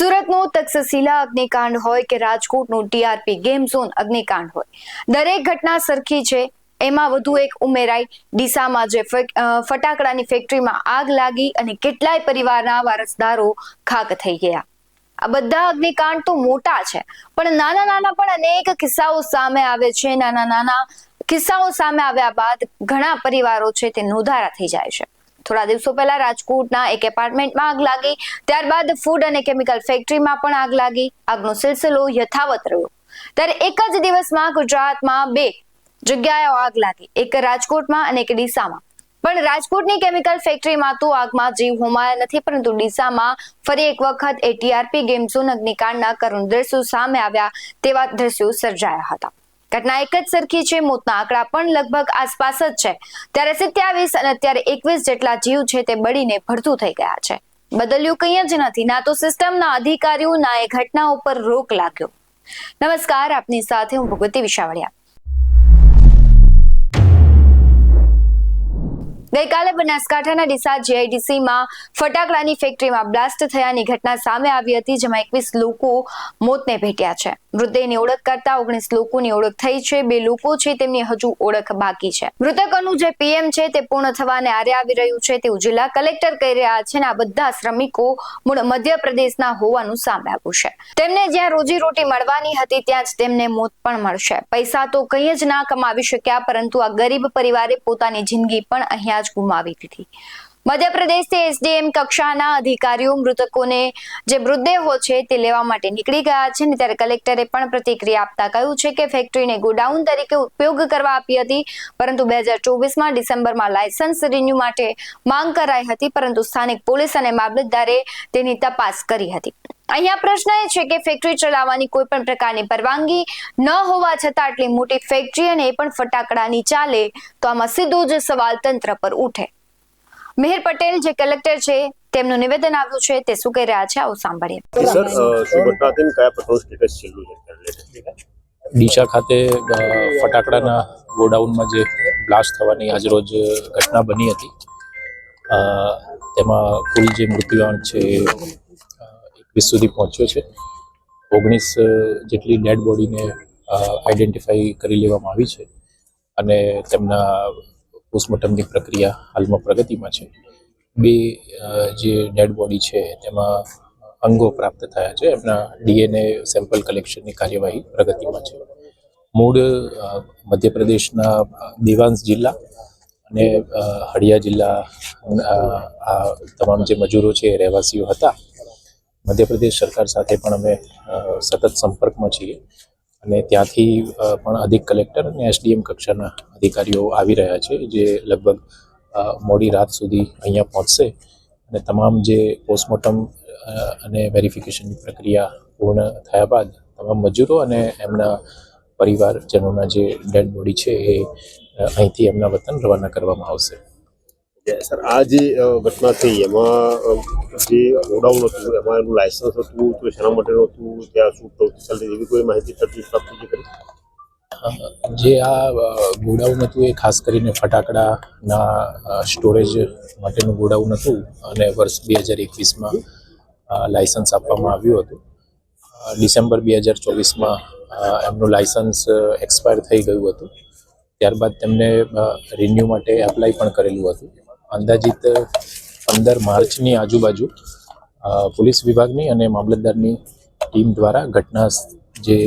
સુરતનું તક્ષશિલા અગ્નિકાંડ હોય કે રાજકોટનું ટીઆરપી ગેમ ઝોન અગ્નિકાંડ હોય. દરેક ઘટના સરખી છે, એમાં વધુ એક ઉમેરાઈ ડીસામાં જે ફટાકડાની ફેક્ટરીમાં આગ લાગી અને કેટલાય પરિવારના વારસદારો ખાક થઈ ગયા. આ બધા અગ્નિકાંડ તો મોટા છે, પણ નાના નાના પણ અનેક કિસ્સાઓ સામે આવે છે. નાના નાના કિસ્સાઓ સામે આવ્યા બાદ ઘણા પરિવારો છે તે નોંધારા થઈ જાય છે. થોડા દિવસો પહેલા રાજકોટના એક એપાર્ટમેન્ટમાં આગ લાગી. ત્યારબાદ ફૂડ અને કેમિકલ ફેક્ટરીમાં પણ આગ લાગી. આગનો સિલસિલો યથાવત રહ્યો. ત્યારે એક જ દિવસમાં ગુજરાતમાં બે જગ્યાએ આગ લાગી. એક રાજકોટમાં અને એક ડીસામાં. પણ રાજકોટની કેમિકલ ફેક્ટરીમાં તો આગમાં જીવ હોમાયા નથી, પરંતુ ડીસામાં ફરી એક વખત એટીઆરપી ગેમ ઝોન અગ્નિકાંડના કરુણ દ્રશ્યો સામે આવ્યા તેવા દ્રશ્યો સર્જાયા હતા. ઘટના એક જ સરખી છે, મોતના આંકડા પણ લગભગ આસપાસ જ છે. ત્યારે સત્યાવીસ અને અત્યારે એકવીસ જેટલા જીવ છે તે બળીને ભડતું થઈ ગયા છે. બદલ્યું કંઈ જ નથી, ના તો સિસ્ટમના અધિકારીઓ, ના એ ઘટના ઉપર રોક લાગ્યો. નમસ્કાર, આપની સાથે હું ભગવતી વિશાવડિયા. ગઈકાલે બનાસકાંઠાના ડીસા જીઆઈડીસીમાં ફટાકડાની ફેક્ટરીમાં બ્લાસ્ટ થયાની ઘટના સામે આવી હતી, જેમાં એકવીસ લોકો મોતને ભેટ્યા છે. મૃતદેહની ઓળખ કરતા ઓગણીસ લોકોની ઓળખ થઈ છે, બે લોકો છે તેમની હજુ ઓળખ બાકી છે. મૃતકોનું જે પીએમ છે તે પૂર્ણ થવાને આરે આવી રહ્યું છે, તેવું જિલ્લા કલેક્ટર કહી રહ્યા છે આ બધા શ્રમિકો મૂળ મધ્યપ્રદેશના હોવાનું સામે આવ્યું છે. તેમને જ્યાં રોજી રોટી મળવાની હતી, ત્યાં જ તેમને મોત પણ મળશે. પૈસા તો કંઈ જ ના કમાવી શક્યા, પરંતુ આ ગરીબ પરિવારે પોતાની જિંદગી પણ અહીંયા જ ગુમાવી દીધી. મધ્યપ્રદેશથી એસડીએમ કક્ષાના અધિકારીઓ મૃતકોને જે મૃતદેહો છે તે લેવા માટે નીકળી ગયા છે ને ત્યારે કલેક્ટરે પણ પ્રતિક્રિયા આપતા કહ્યું છે કે ફેક્ટરીને ગોડાઉન તરીકે ઉપયોગ કરવા આપી હતી, પરંતુ બે હજાર ચોવીસમાં ડિસેમ્બરમાં લાયસન્સ રિન્યુ માટે માંગ કરાઈ હતી, પરંતુ સ્થાનિક પોલીસ અને મામલતદારે તેની તપાસ કરી હતી. અહીંયા પ્રશ્ન એ છે કે ફેક્ટરી ચલાવવાની કોઈ પણ પ્રકારની પરવાનગી ન હોવા છતાં આટલી મોટી ફેક્ટરી અને એ પણ ફટાકડાની ચાલે તો આમાં સીધો જ સવાલ તંત્ર પર ઉઠે. મિહિર પટેલ જે કલેક્ટર છે તેમનું નિવેદન આવ્યું છે તે શું કહી રહ્યા છે? આવું સાંભળીએ. ડીસા ખાતે ફટાકડાના ગોડાઉનમાં જે બ્લાસ્ટ થવાની આજરોજ ઘટના બની હતી તેમાં કુલ જે મૃત્યુઆંક છે એકવીસ સુધી પહોંચ્યો છે. ઓગણીસ જેટલી ડેડ બોડીને આઈડેન્ટિફાઈ કરી લેવામાં આવી છે. અને તેમના પોસ્ટમોર્ટમની પ્રક્રિયા હાલમાં પ્રગતિમાં છે. બે જે ડેડ બોડી છે તેમાં અંગો પ્રાપ્ત થયા છે. એમના ડીએનએ સેમ્પલ કલેક્શનની કાર્યવાહી પ્રગતિમાં છે. મૂળ મધ્યપ્રદેશના દેવાંશ જિલ્લા અને હળિયા જિલ્લા આ તમામ જે મજૂરો છે રહેવાસીઓ હતા. મધ્યપ્રદેશ સરકાર સાથે પણ અમે સતત સંપર્કમાં છીએ. અને ત્યાંથી પણ અધિક કલેક્ટર અને એસડીએમ કક્ષાના અધિકારીઓ આવી રહ્યા છે, જે લગભગ મોડી રાત સુધી અહીંયા પહોંચશે. અને તમામ જે પોસ્ટમોર્ટમ અને વેરિફિકેશનની પ્રક્રિયા પૂર્ણ થયા બાદ તમામ મજૂરો અને એમના પરિવારજનોના જે ડેડ બોડી છે એ અહીંથી એમના વતન રવાના કરવામાં આવશે. સર, આ જે ઘટના થઈ, એમાં જે ગોડાઉન હતું, એમાં એનું લાયસન્સ હતું, તો શેના માટે હતું, ત્યાં શું પ્રવૃત્તિ ચાલતી એવી કોઈ માહિતી થતી પ્રાપ્ત કરી જે આ ગોડાઉન હતું, એ ખાસ કરીને ફટાકડાના સ્ટોરેજ માટેનું ગોડાઉન હતું, અને વર્ષ બે હજાર એકવીસમાં લાયસન્સ આપવામાં આવ્યું હતું. ડિસેમ્બર બે હજાર ચોવીસમાં એમનું લાયસન્સ એક્સપાયર થઈ ગયું હતું. ત્યારબાદ તેમને રિન્યૂ માટે એપ્લાય પણ કરેલું હતું. અંદાજિત પંદર માર્ચની આજુબાજુ પોલીસ વિભાગની અને મામલતદારની ટીમ દ્વારા ઘટના જે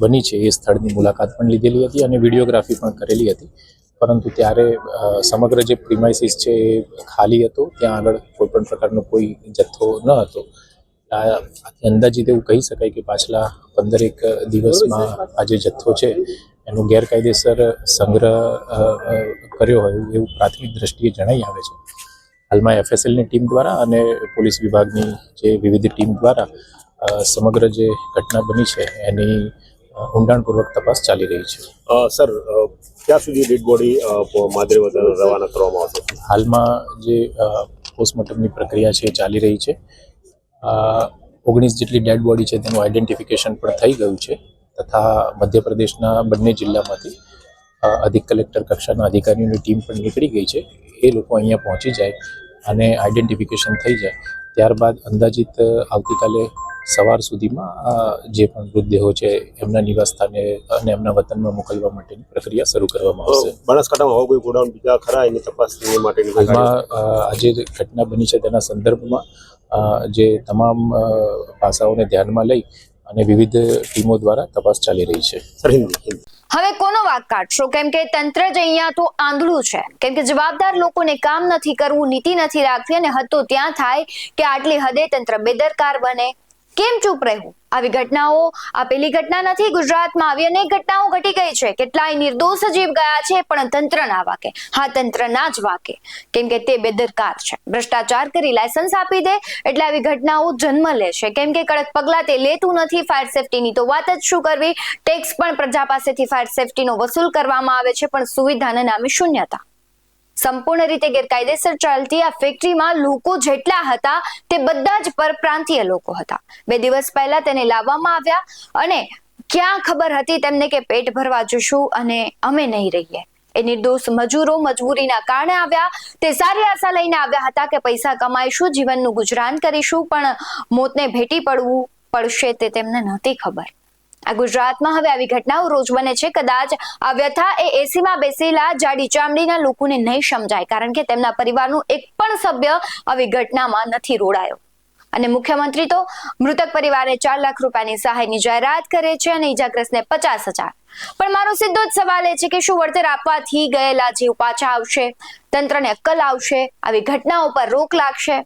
બની છે એ સ્થળની મુલાકાત પણ લીધેલી હતી અને વિડીયોગ્રાફી પણ કરેલી હતી. પરંતુ ત્યારે સમગ્ર જે પ્રિમાઇસીસ છે એ ખાલી હતો, ત્યાં આગળ કોઈ પણ પ્રકારનો કોઈ જથ્થો ન હતો. અંદાજિત એવું કહી શકાય કે પાછલા પંદરેક દિવસમાં આ જે જથ્થો છે એનો ગેરકાયદેસર સંગ્રહ કર્યો હોય એવું- પ્રાથમિક દ્રષ્ટિએ જણાઈ આવે છે. હાલમાં એફએસએલની ટીમ દ્વારા અને પોલીસ વિભાગની જે વિવિધ ટીમ દ્વારા સમગ્ર જે ઘટના બની છે એની ઊંડાણપૂર્વક તપાસ ચાલી રહી છે. સર ક્યાં સુધી ડેડ બોડી માદરે વતન રવાના કરવામાં આવશે? હાલમાં જે પોસ્ટમોર્ટમની પ્રક્રિયા છે એ ચાલી રહી છે. ઓગણીસ જેટલી ડેડ બોડી છે તેનું આઈડેન્ટિફિકેશન પણ થઈ ગયું છે. તથા મધ્યપ્રદેશના બંને જિલ્લામાંથી અધિક કલેક્ટર કક્ષાના અધિકારીઓની ટીમ પણ નીકળી ગઈ છે. એ લોકો અહીંયા પહોંચી જાય અને આઈડેન્ટિફિકેશન થઈ જાય. ત્યારબાદ અંદાજિત આવતીકાલે સવાર સુધીમાં જે પણ મૃતદેહો છે એમના નિવાસસ્થાને અને એમના વતનમાં મોકલવા માટેની પ્રક્રિયા શરૂ કરવામાં આવશે. બનાસકાંઠામાં કોઈ ગોડાઉન બીજા ખરા એની તપાસ માટેની હાલમાં આજે જે ઘટના બની છે તેના સંદર્ભમાં જે તમામ પાસાઓને ધ્યાનમાં લઈ અને વિવિધ ટીમો દ્વારા તપાસ ચાલી રહી છે. હવે કોનો વાક કાઢશો? કેમ કે તંત્ર જ અહીંયા તો આંધળું છે. કેમ કે જવાબદાર લોકોને કામ નથી કરવું નીતિ નથી રાખવી અને હદ તો ત્યાં થાય કે આટલી હદે તંત્ર બેદરકાર બને. કેમ ચૂપ રહેવું? આવી ઘટનાઓ, આ પેલી ઘટના નથી, ગુજરાતમાં આવી અનેક ઘટનાઓ ઘટી ગઈ છે. કેટલાય નિર્દોષ જીવ ગયા છે, પણ તંત્ર ના વાકે. હા, તંત્ર ના જ વાકે. કેમ કે તે બેદરકાર છે. ભ્રષ્ટાચાર કરી લાયસન્સ આપી દે, એટલે આવી ઘટનાઓ જન્મ લે છે. કેમ કે કડક પગલા તે લેતું નથી ફાયર સેફટીની તો વાત જ શું કરવી? ટેક્સ પણ પ્રજા પાસેથી ફાયર સેફટીનો વસૂલ કરવામાં આવે છે, પણ સુવિધાના નામે શૂન્યતા. સંપૂર્ણ રીતે ગેરકાયદેસર ચાલતી આ ફેક્ટરીમાં લોકો જેટલા હતા તે બધા જ પરપ્રાંતીય લોકો હતા. બે દિવસ પહેલા તેને લાવવામાં આવ્યા અને ક્યાં ખબર હતી તેમને કે પેટ ભરવા જશું અને અમે નહીં રહીએ. એ નિર્દોષ મજૂરો મજબૂરીના કારણે આવ્યા. તે સારી આશા લઈને આવ્યા હતા કે પૈસા કમાઈશું, જીવનનું ગુજરાન કરીશું, પણ મોતને ભેટી પડવું પડશે તે તેમને નહોતી ખબર. આ ગુજરાતમાં હવે આવી ઘટનાઓ રોજ બને છે. કદાચ આ વ્યથા એ એસીમાં બેસેલા જાડી ચામડીના લોકોને નહીં સમજાય, કારણ કે તેમના પરિવારનું એક પણ સભ્ય આવી ઘટનામાં નથી રોડાયો. અને મુખ્યમંત્રી તો મૃતક પરિવારે ચાર લાખ રૂપિયાની સહાયની જાહેરાત કરે છે અને ઈજાગ્રસ્તને પચાસ હજાર. પણ મારો સીધો જ સવાલ એ છે કે શું વળતર આપવાથી ગયેલા જીવ પાછા આવશે? તંત્રને અક્કલ આવશે? આવી ઘટનાઓ પર રોક લાગશે?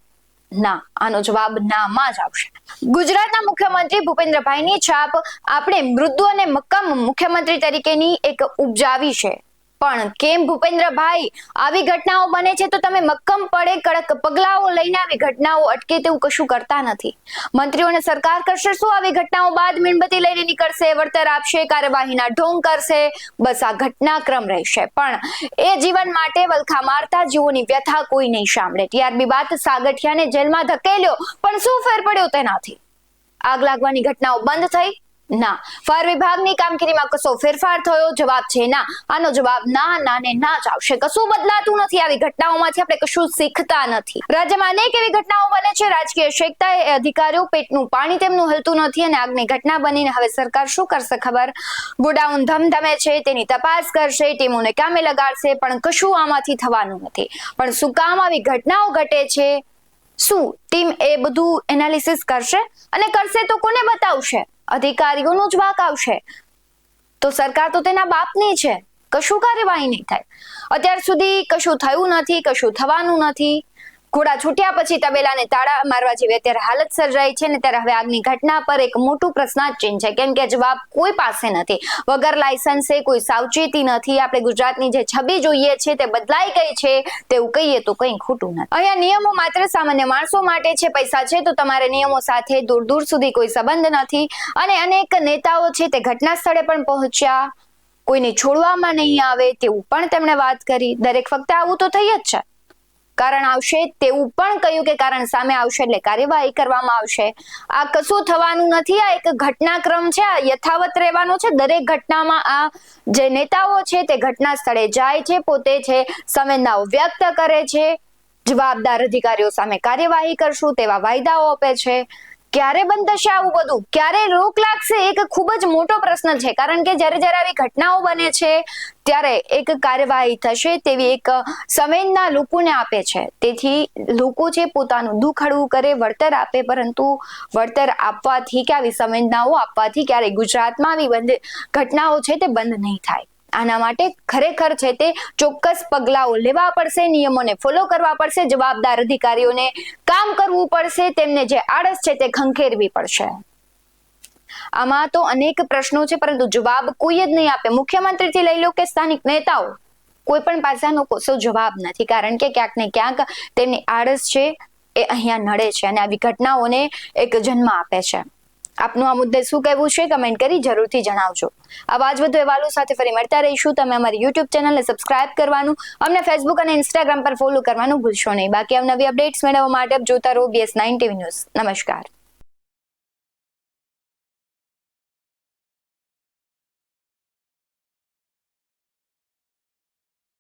ના, આનો જવાબ નામાં જ આવશે. ગુજરાતના મુખ્યમંત્રી ભૂપેન્દ્રભાઈની છાપ આપણે મૃદુ અને મક્કમ મુખ્યમંત્રી તરીકેની એક ઉપજાવી છે. પણ કેમ ભૂપેન્દ્રભાઈ? આવી ઘટનાઓ બને છે તો તમે મક્કમ પડે કડક પગલાઓ લઈને આવી ઘટનાઓ અટકે તેવું કશું કરતા નથી. મંત્રીઓને સરકાર કરશે શું? આવી ઘટનાઓ બાદ મીણબત્તી લઈને નીકળશે, વળતર આપશે, કાર્યવાહીના ઢોંગ કરશે. બસ આ ઘટનાક્રમ રહેશે. પણ એ જીવન માટે વલખા મારતા જીવોની વ્યથા કોઈ નહીં સાંભળે. ટીઆરબી બાદ સાગઠિયાને જેલમાં ધકેલ્યો. પણ શું ફેર પડ્યો તેનાથી? આગ લાગવાની ઘટનાઓ બંધ થઈ ના. ફાયર વિભાગની કામગીરીમાં કશો ફેરફાર થયો? જવાબ છે ના. આનો જવાબ ના ના ને ના જ આવશે. કશું બદલાતું નથી. આવી ઘટનાઓમાંથી આપણે કશું શીખતા નથી. રાજ્યમાં અનેક એવી ઘટનાઓ બને છે. રાજકીય શેકતા અધિકારીઓ પેટનું પાણી તેમનું હલતું નથી અને આગની ઘટના બનીને હવે સરકાર શું કરશે ખબર? ગોડાઉન ધમધમે છે. તેની તપાસ કરશે. ટીમોને કામે લગાડશે. પણ કશું આમાંથી થવાનું નથી. પણ શું કામ આવી ઘટનાઓ ઘટે છે? શું ટીમ એ બધું એનાલિસિસ કરશે? અને કરશે તો કોને બતાવશે? અધિકારીઓનો જ વાક આવશે. તો સરકાર તો તેના બાપની છે. કશું કાર્યવાહી નહીં થાય. અત્યાર સુધી કશું થયું નથી, કશું થવાનું નથી. ઘોડા છૂટ્યા પછી તબેલાને તાળા મારવા જેવી અત્યારે હાલત સર્જાઈ છે ને ત્યારે હવે આગની ઘટના પર એક મોટું પ્રશ્નાર્થ ચિહ્ન છે. કેમ કે જવાબ કોઈ પાસે નથી. વગર લાયસન્સે કોઈ સાવચેતી નથી. આપણે ગુજરાતની જે છબી જોઈએ છે તે બદલાઈ ગઈ છે તેવું કહીએ તો કંઈ ખોટું નથી. અહીંયા નિયમો માત્ર સામાન્ય માણસો માટે છે, પૈસા છે, તો તમારે નિયમો સાથે દૂર દૂર સુધી કોઈ સંબંધ નથી. અને અનેક નેતાઓ છે તે ઘટના સ્થળે પણ પહોંચ્યા. કોઈને છોડવામાં નહીં આવે તેવું પણ તેમણે વાત કરી. દરેક ફક્ત આવું તો થઈ જ છે. કારણ આવશે તેવું પણ કહ્યું કે કારણ સામે આવશે એટલે કાર્યવાહી કરવામાં આવશે. આ કશું થવાનું નથી, આ એક ઘટનાક્રમ છે, આ યથાવત રહેવાનો છે. દરેક ઘટનામાં આ જે નેતાઓ છે તે ઘટના સ્થળે જાય છે, પોતે છે, સંવેદનાઓ વ્યક્ત કરે છે, જવાબદાર અધિકારીઓ સામે કાર્યવાહી કરશું તેવા વાયદાઓ આપે છે. ક્યારે બંધ થશે આવું બધું? ક્યારે રોક લાગશે એક ખૂબ જ મોટો પ્રશ્ન છે. કારણ કે જ્યારે જ્યારે આવી ઘટનાઓ બને છે, ત્યારે એક કાર્યવાહી થશે તેવી એક સંવેદના લોકોને આપે છે. તેથી લોકો છે પોતાનું દુઃખ હળવું કરે, વળતર આપે, પરંતુ વળતર આપવાથી કે આવી સંવેદનાઓ આપવાથી ક્યારેય ગુજરાતમાં આવી બંધ ઘટનાઓ છે તે બંધ નહીં થાય. આના માટે ખરેખર છે તે ચોક્કસ પગલાઓ લેવા પડશે, નિયમોને ફોલો કરવા પડશે, જવાબદાર અધિકારીઓને કામ કરવું પડશે, તેમને જે આળસ છે તે ખંખેરવી પડશે. આમાં તો અનેક પ્રશ્નો છે, પરંતુ જવાબ કોઈ જ નહીં આપે. મુખ્યમંત્રીથી લઈ લો કે સ્થાનિક નેતાઓ? કોઈ પણ પાસાનો કોસો જવાબ નથી, કારણ કે ક્યાંક ને ક્યાંક તેમની આળસ છે એ અહીંયા નડે છે અને આવી ઘટનાઓને એક જન્મ આપે છે. આપનું આ મુદ્દે શું કહેવું છે કમેન્ટ કરી જરૂરથી જણાવજો. આવા જ વધુ અહેવાલો સાથે ફરી મળતા રહીશું. તમે અમારી યુટ્યુબ ચેનલને સબસ્ક્રાઇબ કરવાનું, અમને ફેસબુક અને ઇન્સ્ટાગ્રામ પર ફોલો કરવાનું ભૂલશો નહીં. બાકી નવી અપડેટ્સ મેળવવા માટે જોતા રહો બીએસ નાઇન ટીવી ન્યૂઝ નમસ્કાર.